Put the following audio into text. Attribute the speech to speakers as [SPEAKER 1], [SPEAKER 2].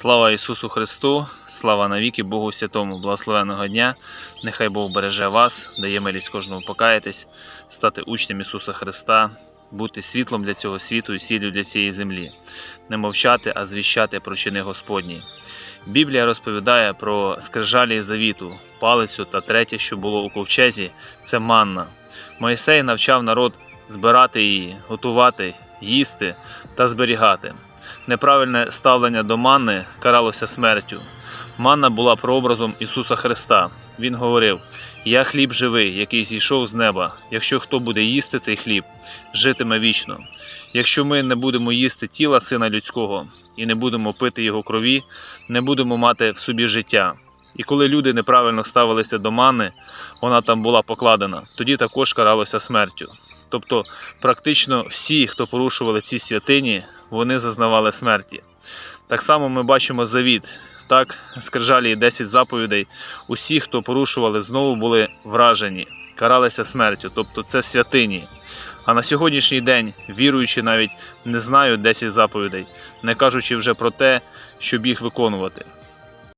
[SPEAKER 1] Слава Ісусу Христу, слава навіки Богу Святому, благословенного дня. Нехай Бог береже вас, дає милість кожному покаятись, стати учнем Ісуса Христа, бути світлом для цього світу і сіллю для цієї землі, не мовчати, а звіщати про чини Господні. Біблія розповідає про скрижалі завіту, палицю та третє, що було у ковчезі, це манна. Моїсей навчав народ збирати її, готувати, їсти та зберігати. Неправильне ставлення до манни каралося смертю. Манна була прообразом Ісуса Христа. Він говорив: Я хліб живий, який зійшов з неба. Якщо хто буде їсти цей хліб, житиме вічно. Якщо ми не будемо їсти тіла Сина Людського і не будемо пити його крові, не будемо мати в собі життя. І коли люди неправильно ставилися до мани, вона там була покладена, тоді також каралося смертю. Тобто, практично всі, хто порушували ці святині, вони зазнавали смерті. Так само ми бачимо завіт. Так, скрижалі 10 заповідей. Усі, хто порушували, знову були вражені, каралися смертю, тобто це святині. А на сьогоднішній день віруючі навіть не знають 10 заповідей, не кажучи вже про те, щоб їх виконувати.